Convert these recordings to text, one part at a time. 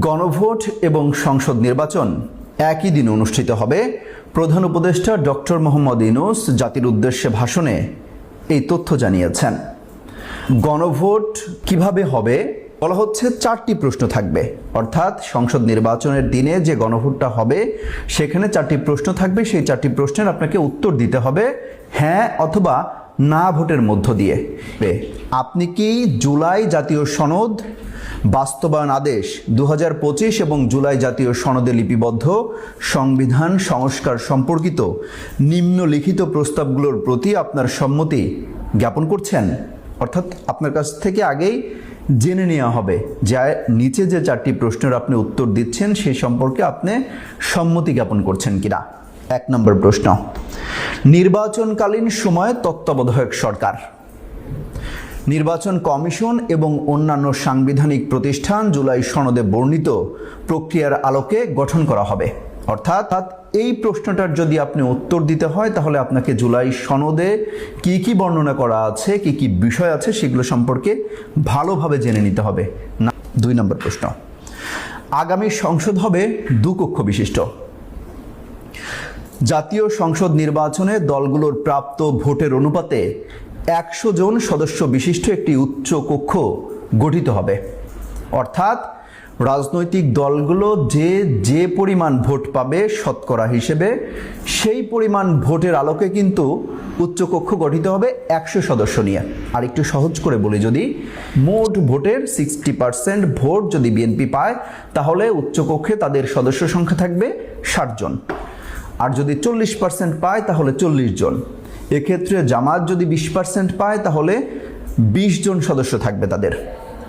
গণভোট এবং সংসদ নির্বাচন একই দিন অনুষ্ঠিত হবে। প্রধান উপদেষ্টা ডক্টর মোহাম্মদ ইনুস জাতির উদ্দেশ্যে ভাষণে এই তথ্য জানিয়েছেন। গণভোট কীভাবে হবে? বলা হচ্ছে চারটি প্রশ্ন থাকবে। অর্থাৎ সংসদ নির্বাচনের দিনে যে গণভোটটা হবে, সেখানে চারটি প্রশ্ন থাকবে। সেই চারটি প্রশ্নের আপনাকে উত্তর দিতে হবে। হ্যাঁ অথবা না ভোটের মধ্য দিয়ে। আপনি কি জুলাই জাতীয় সনদ, বাস্তবায়ন আদেশ দু হাজার পঁচিশ এবং জুলাই জাতীয় সনদে লিপিবদ্ধ, সংবিধান সংস্কার সম্পর্কিত নিম্নলিখিত প্রস্তাবগুলোর প্রতি আপনার সম্মতি জ্ঞাপন করছেন? অর্থাৎ আপনার কাছ থেকে আগেই জেনে নেওয়া হবে। যা নিচে যে চারটি প্রশ্নের আপনি উত্তর দিচ্ছেন সেই সম্পর্কে আপনি সম্মতি জ্ঞাপন করছেন কিনা? এক নম্বর প্রশ্ন। নির্বাচনকালীন সময় তত্ত্বাবধায়ক সরকার। নির্বাচন কমিশন এবং অন্যান্য সাংবিধানিক প্রতিষ্ঠান জুলাই সনদে বর্ণিত প্রক্রিয়ার আলোকে গঠন করা হবে। অর্থাৎ এই প্রশ্নটার যদি আপনি উত্তর দিতে হয়, তাহলে আপনাকে জুলাই সনদে কি কি বর্ণনা করা আছে, কি কি বিষয় আছে, সেগুলো সম্পর্কে ভালোভাবে জেনে নিতে হবে। না, দুই নম্বর প্রশ্ন। আগামী সংসদ হবে দুকক্ষ বিশিষ্ট। জাতীয় সংসদ নির্বাচনে দলগুলোর প্রাপ্ত ভোটের অনুপাতে একশো জন সদস্য বিশিষ্ট একটি উচ্চ কক্ষ গঠিত হবে। অর্থাৎ রাজনৈতিক দলগুলো যে যে পরিমাণ ভোট পাবে শতকরা হিসেবে, সেই পরিমাণ ভোটের আলোকে কিন্তু উচ্চকক্ষ গঠিত হবে একশো সদস্য নিয়ে। আর একটু সহজ করে বলি যদি, মোট ভোটের সিক্সটি পার্সেন্ট ভোট যদি বিএনপি পায়, তাহলে উচ্চকক্ষে তাদের সদস্য সংখ্যা থাকবে ষাট জন। আর যদি চল্লিশ পার্সেন্ট পায়, তাহলে চল্লিশ জন। এক্ষেত্রে জামাত যদি বিশ পার্সেন্ট পায়, তাহলে বিশ জন সদস্য থাকবে তাদের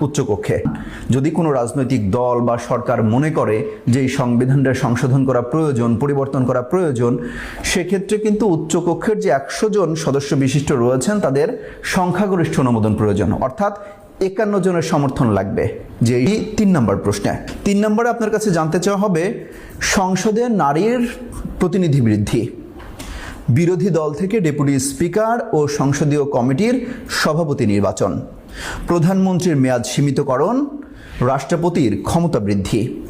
উচ্চকক্ষে। যদি কোনো রাজনৈতিক দল বা সরকার মনে করে যে এই সংবিধানটা সংশোধন করা প্রয়োজন, পরিবর্তন করা প্রয়োজন, সেক্ষেত্রে কিন্তু উচ্চকক্ষের যে একশো জন সদস্য বিশিষ্ট রয়েছেন, তাদের সংখ্যাগরিষ্ঠ অনুমোদন প্রয়োজন। অর্থাৎ একান্ন জনের সমর্থন লাগবে। যে এই তিন নম্বর প্রশ্নে। তিন নম্বরে আপনার কাছে জানতে চাওয়া হবে, সংসদে নারীর প্রতিনিধি বৃদ্ধি। বিরোধী দল থেকে ডেপুটি স্পিকার ও সংসদীয় কমিটির সভাপতি নির্বাচন। প্রধানমন্ত্রীর মেয়াদ সীমিতকরণ রাষ্ট্রপতির ক্ষমতা বৃদ্ধি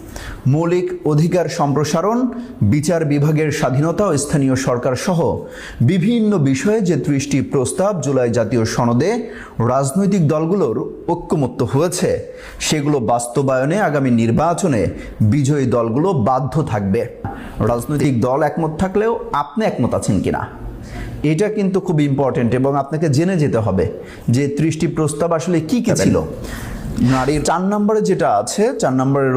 মৌলিক অধিকার সম্প্রসারণ বিচার বিভাগের স্বাধীনতা ও স্থানীয় সরকার সহ বিভিন্ন বিষয়ে যে ত্রিশটি প্রস্তাব জুলাই জাতীয় সনদে রাজনৈতিক দলগুলোর ঐক্যমত্য হয়েছে সেগুলো বাস্তবায়নে আগামী নির্বাচনে বিজয়ী দলগুলো বাধ্য থাকবে। রাজনৈতিক দল একমত থাকলেও আপনি একমত আছেন কিনা? এটা কিন্তু খুব ইম্পর্টেন্ট এবং আপনাকে জেনে যেতে হবে যে ত্রিশটি প্রস্তাব আসলে কি কি ছিল। নারীর চার নম্বরে যেটা আছে চার নম্বরের